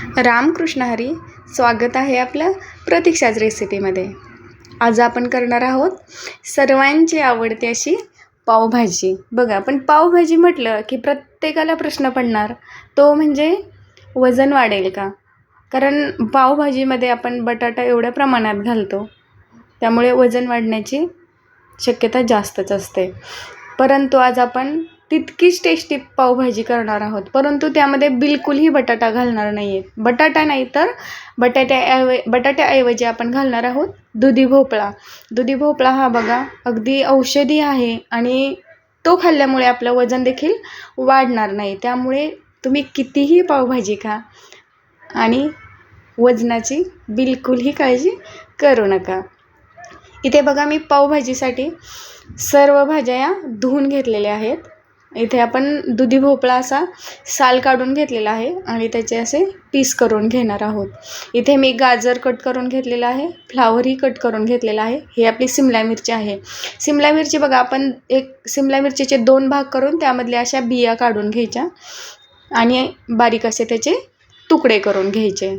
रामकृष्ण हरी स्वागत आहे आपलं प्रतीक्षाच रेसिपीमध्ये आज आपण करणार आहोत सर्वांची आवडती अशी पावभाजी. बघा पण पावभाजी म्हटलं की प्रत्येकाला प्रश्न पडणार. तो म्हणजे वजन वाढेल का? कारण पावभाजीमध्ये आपण बटाटा एवढ्या प्रमाणात घालतो त्यामुळे वजन वाढण्याची शक्यता जास्तच असते. परंतु आज आपण तितकीच टेस्टी पावभाजी करणार आहोत. परंतु त्यामध्ये बिलकुलही बटाटा घालणार नाही आहे बटाटा नाही तर बटाट्याऐव बटाट्याऐवजी आपण घालणार आहोत दुधी भोपळा. दुधी भोपळा हा बघा अगदी औषधी आहे आणि तो खाल्ल्यामुळे आपलं वजन देखील वाढणार नाही. त्यामुळे तुम्ही कितीही पावभाजी खा आणि वजनाची बिलकुलही काळजी करू नका. इथे बघा मी पावभाजीसाठी सर्व भाज्या या धुवून घेतलेल्या आहेत. इथे आपण दुधी भोपळा असा साल काढून घेतलेला आहे आणि त्याचे असे पीस करून घेणार आहोत. इथे मी गाजर कट करून घेतलेला आहे फ्लावरही कट करून घेतलेला आहे. ही आपली सिमला मिरची आहे. सिमला मिरची बघा आपण एक सिमला मिरचीचे दोन भाग करून त्यामधल्या अशा बिया काढून घ्यायच्या आणि बारीक असे त्याचे तुकडे करून घ्यायचे.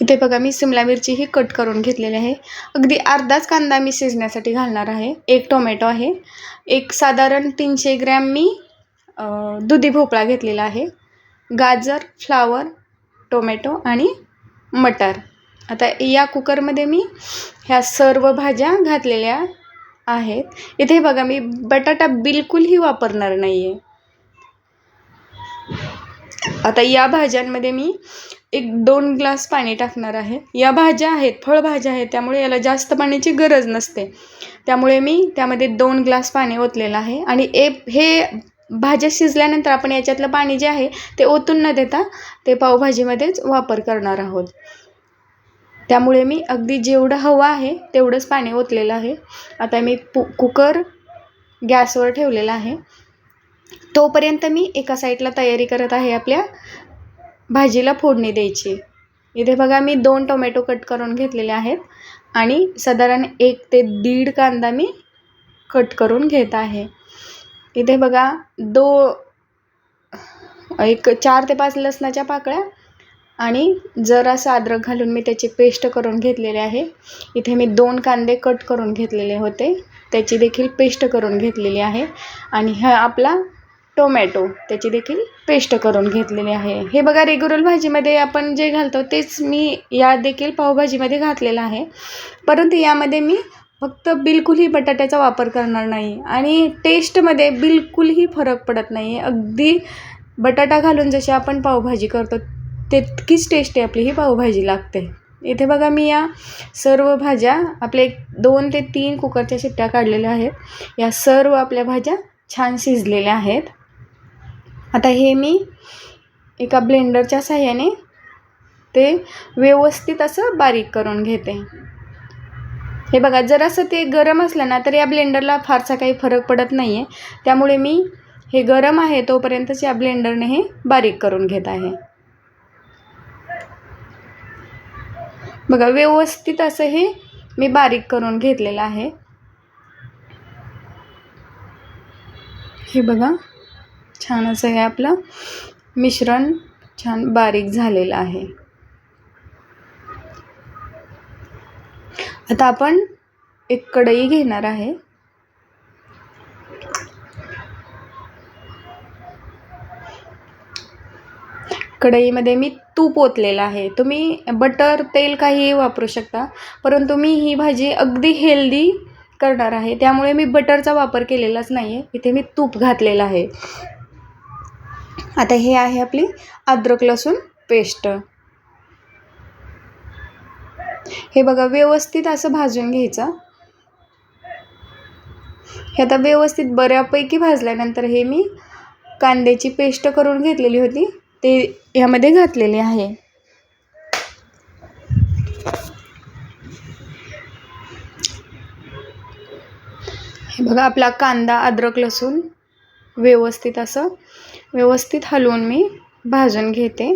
इथे बघा मी सिमला मिरची ही कट करून घेतलेली आहे. अगदी अर्धाच कांदा मी शिजण्यासाठी घालणार आहे. एक टोमॅटो आहे. एक साधारण तीनशे ग्रॅम मी दुधी भोपळा घेतलेला आहे. गाजर फ्लावर टोमॅटो आणि मटार. आता या कुकरमध्ये मी ह्या सर्व भाज्या घातलेल्या आहेत. इथे बघा मी बटाटा बिलकुलही वापरणार नाही आहे आता या भाज्यांमध्ये मी एक दोन ग्लास पाणी टाकणार आहे. या भाज्या आहेत फळभाज्या आहेत त्यामुळे याला जास्त पाण्याची गरज नसते. त्यामुळे मी त्यामध्ये दोन ग्लास पाणी ओतलेलं आहे आणि ए हे भाज्या शिजल्यानंतर आपण याच्यातलं पाणी जे आहे ते ओतून न देता ते पावभाजीमध्येच वापर करणार आहोत. त्यामुळे मी अगदी जेवढं हवं आहे तेवढंच पाणी ओतलेलं आहे. आता मी पु कुकर गॅसवर ठेवलेला आहे. तोपर्यंत मी एका साईडला तयारी करत आहे आपल्या भाजीला फोडणी द्यायची. इथे बघा मी दोन टोमॅटो कट करून घेतलेले आहेत आणि साधारण एक ते दीड कांदा मी कट करून घेत आहे. इथे बघा दो एक चार ते पाच लसणाच्या पाकळ्या आणि जरासं अद्रक घालून मी त्याची पेस्ट करून घेतलेली आहे. इथे मी दोन कांदे कट करून घेतलेले होते. त्याची देखील पेस्ट करून घेतलेली आहे. आणि हा आपला टोमॅटो त्याची देखील पेस्ट करून घेतलेली आहे. हे बघा रेग्युलर भाजीमध्ये आपण जे घालतो तेच मी या देखील पावभाजीमध्ये घातलेलं आहे. परंतु यामध्ये मी फक्त बिलकुलही बटाट्याचा वापर करणार नाही आणि टेस्टमध्ये बिलकुलही फरक पडत नाही. आहे अगदी बटाटा घालून जशी आपण पावभाजी करतो तितकीच टेस्टी आपली ही पावभाजी लागते. इथे बघा मी या सर्व भाज्या आपले दोन ते तीन कुकरच्या शिट्ट्या काढलेल्या आहेत. या सर्व आपल्या भाज्या छान शिजलेल्या आहेत. आता हे मी एका ब्लेंडरच्या साह्याने ते व्यवस्थित असं बारीक करून घेते. हे बघा जरासं ते गरम असलं ना तर या ब्लेंडरला फारसा काही फरक पडत नाही आहे त्यामुळे मी हे गरम आहे तोपर्यंतच या ब्लेंडरने हे बारीक करून घेत आहे. बघा व्यवस्थित असं हे मी बारीक करून घेतलेलं आहे. हे बघा छान असं हे आपलं. मिश्रण छान बारीक झालेलं आहे. आता आपण एक कढई घेणार आहे. कढईमध्ये मी तूप ओतलेलं आहे. तुम्ही बटर तेल काही वापरू शकता परंतु मी ही भाजी अगदी हेल्दी करणार आहे. त्यामुळे मी बटरचा वापर केलेलाच नाही आहे इथे मी तूप घातलेलं आहे. आता हे आहे आपली अद्रक लसूण पेस्ट. हे बघा व्यवस्थित असं भाजून घ्यायचं. हे आता व्यवस्थित बऱ्यापैकी भाजल्यानंतर हे मी कांद्याची पेस्ट करून घेतलेली होती ते ह्यामध्ये घातलेले आहे. हे बघा आपला कांदा अद्रक लसूण व्यवस्थित असं व्यवस्थित हलवून मी भाजून घेते.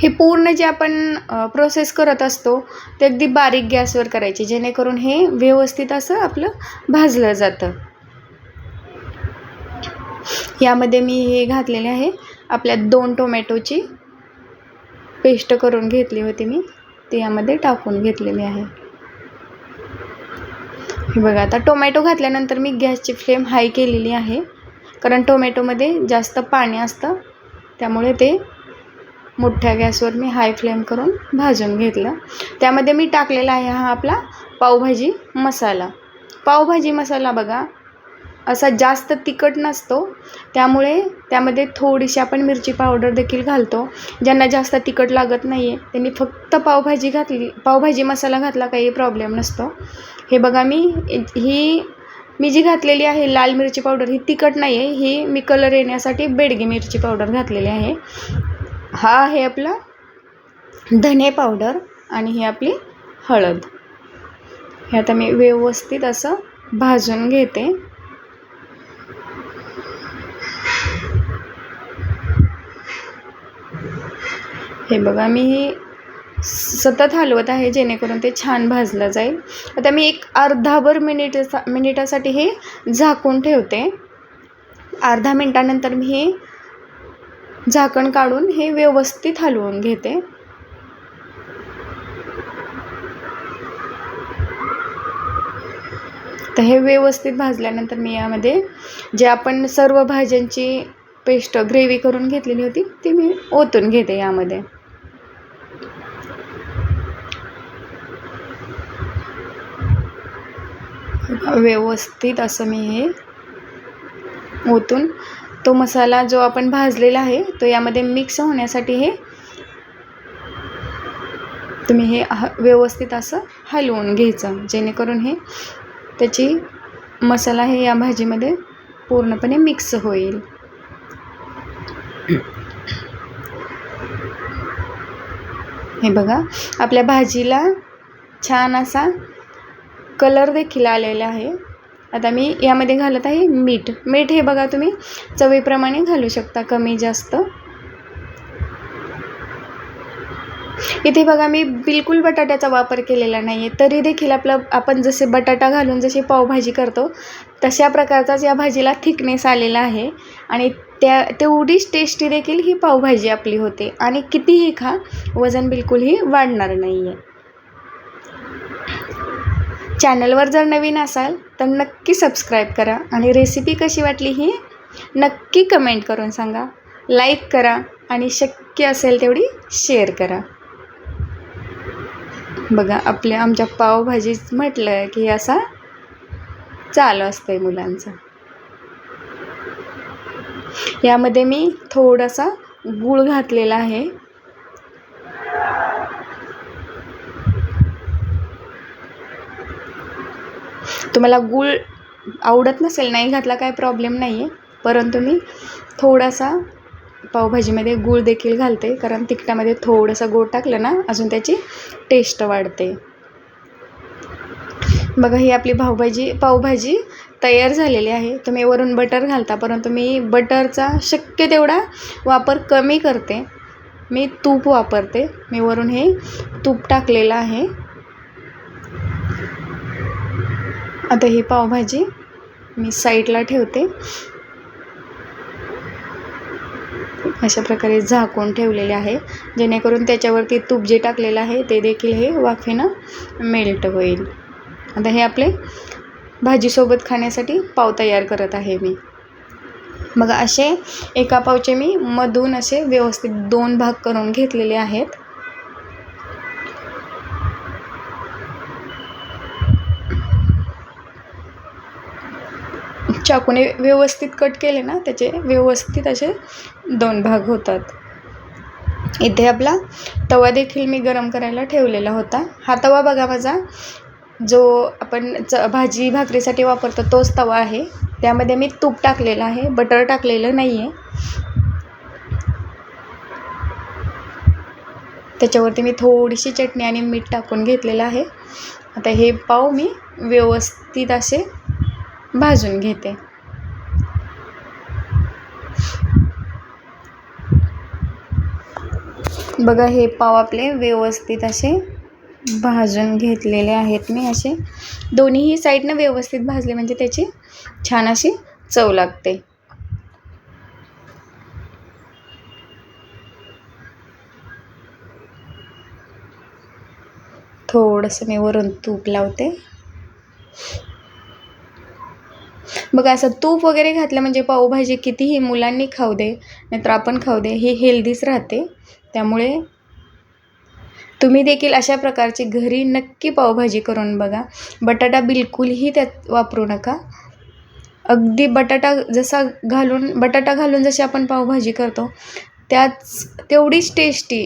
हे पूर्ण जे आपण प्रोसेस करत असतो ते अगदी बारीक गॅसवर करायचे जेणेकरून हे व्यवस्थित असं आपलं भाजलं जातं. यामध्ये मी हे घातलेले आहे. आपल्या दोन टोमॅटोची पेस्ट करून घेतली होती मी. ते यामध्ये टाकून घेतलेली आहे. हे बघा आता टोमॅटो घातल्यानंतर मी गॅसची फ्लेम हाय केलेली आहे. कारण टोमॅटोमध्ये जास्त पाणी असतं त्यामुळे ते मोठ्या गॅसवर मी हाय फ्लेम करून भाजून घेतलं. त्यामध्ये मी टाकलेला आहे हा आपला पावभाजी मसाला. पावभाजी मसाला बघा असा जास्त तिखट नसतो. त्यामुळे त्यामध्ये थोडीशी आपण मिरची पावडर देखील घालतो. ज्यांना जास्त तिखट लागत नाही आहे त्यांनी फक्त पावभाजी घातली पावभाजी मसाला घातला काही प्रॉब्लेम नसतो. हे बघा मी ही मी जी घातलेली आहे लाल मिरची पावडर ही तिखट नाही आहे ही मी कलर येण्यासाठी बेडगी मिरची पावडर घातलेली आहे. हा आहे आपला धने पावडर आणि ही आपली हळद. हे आता मी व्यवस्थित असं भाजून घेते. हे बघा मी सतत हलवत आहे जेणेकरून ते छान भाजलं जाईल. आता मी एक अर्धाभर मिनिट मिनिटासाठी हे झाकून ठेवते. अर्धा मिनटानंतर मी हे झाकण काढून हे व्यवस्थित हलवून घेते. तर हे व्यवस्थित भाजल्यानंतर मी यामध्ये जे आपण सर्व भाज्यांची पेस्ट ग्रेव्ही करून घेतलेली होती ती मी ओतून घेते यामध्ये. व्यवस्थित असं मी हे ओतून तो मसाला जो आपण भाजलेला आहे तो यामध्ये मिक्स होण्यासाठी हे तुम्ही हे ह व्यवस्थित असं हलवून घ्यायचं जेणेकरून हे त्याची मसाला हे या भाजीमध्ये पूर्णपणे मिक्स होईल. हे बघा आपल्या भाजीला छान असा कलर देखील आलेला आहे. आता मी यामध्ये घालत आहे मीठ. मीठ हे बघा तुम्ही चवीप्रमाणे घालू शकता कमी जास्त. इथे बघा मी बिलकुल बटाट्याचा वापर केलेला नाही आहे तरी देखील आपलं आपण जसे बटाटा घालून जशी पावभाजी करतो तशा प्रकारचाच या भाजीला थिकनेस आलेला आहे. आणि त्या तेवढीच टेस्टी देखील ही पावभाजी आपली होते. आणि कितीही खा वजन बिलकुलही वाढणार नाही आहे चॅनलवर जर नवीन असाल तर नक्की सबस्क्राईब करा. आणि रेसिपी कशी वाटली ही नक्की कमेंट करून सांगा. लाईक करा आणि शक्य असेल तेवढी शेअर करा. बघा आपल्या आमच्या पावभाजीच म्हटलं की असा चालू असतं आहे मुलांचा. यामध्ये मी थोडासा गूळ घातलेला आहे. तुम्हाला गूळ आवडत नसेल नाही घातला काय प्रॉब्लेम नाही आहे परंतु मी थोडासा पावभाजीमध्ये गूळ देखील घालते कारण तिखटामध्ये थोडंसं गोड टाकलं ना अजून त्याची टेस्ट वाढते. बघा ही आपली भावभाजी पावभाजी तयार झालेले आहे. तुम्ही वरून बटर घालता परंतु मी बटरचा शक्य तेवढा वापर कमी करते. मी तूप वापरते. मी वरून हे तूप टाकलेलं आहे. आता ही पावभाजी मी साईडला ठेवते. अशा प्रकारे झाकून ठेवलेले आहे. जेणेकरून त्याच्यावरती तूप जे टाकलेलं आहे ते देखील हे वाफेनं मेल्ट होईल. आता हे आपले भाजीसोबत खाण्यासाठी पाव तयार करत आहे मी. मग असे एका पावचे मी मधून असे व्यवस्थित दोन भाग करून घेतलेले आहेत. चाकूने व्यवस्थित कट केले ना त्याचे व्यवस्थित असे दोन भाग होतात. इथे आपला तवा देखील मी गरम करायला ठेवलेला होता. हा तवा बघा माझा जो आपण च भाजी भाकरीसाठी वापरतो तोच तवा आहे. त्यामध्ये मी तूप टाकलेलं आहे बटर टाकलेलं नाही आहे त्याच्यावरती मी थोडीशी चटणी आणि मीठ टाकून घेतलेलं आहे. आता हे पाव मी व्यवस्थित असे भाजून घेते. बघा हे पाव आपले व्यवस्थित असे भाजून घेतलेले आहेत मी असे. दोन्हीही साईडनं व्यवस्थित भाजले म्हणजे त्याची छान अशी चव लागते. थोडंसं मी वरून तूप लावते. बघा असं तूप वगैरे घातलं म्हणजे पावभाजी कितीही मुलांनी खाऊ दे नाहीतर आपण खाऊ दे ही हेल्दीच राहते. त्यामुळे तुम्ही देखील अशा प्रकारची घरी नक्की पावभाजी करून बघा. बटाटा बिलकुलही त्यात वापरू नका. अगदी बटाटा जसा घालून बटाटा घालून जशी आपण पावभाजी करतो त्याच तेवढीच टेस्टी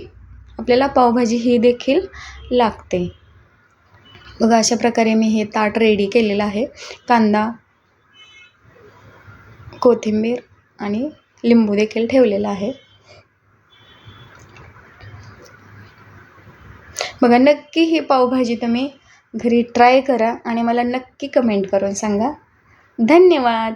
आपल्याला पावभाजी ही देखील लागते. बघा अशा प्रकारे मी हे ताट रेडी केलेलं आहे. कांदा कोथिंबीर आणि लिंबू देखील ठेवलेला आहे. बघा नक्की ही पावभाजी तुम्ही घरी ट्राय करा आणि मला नक्की कमेंट करून सांगा. धन्यवाद!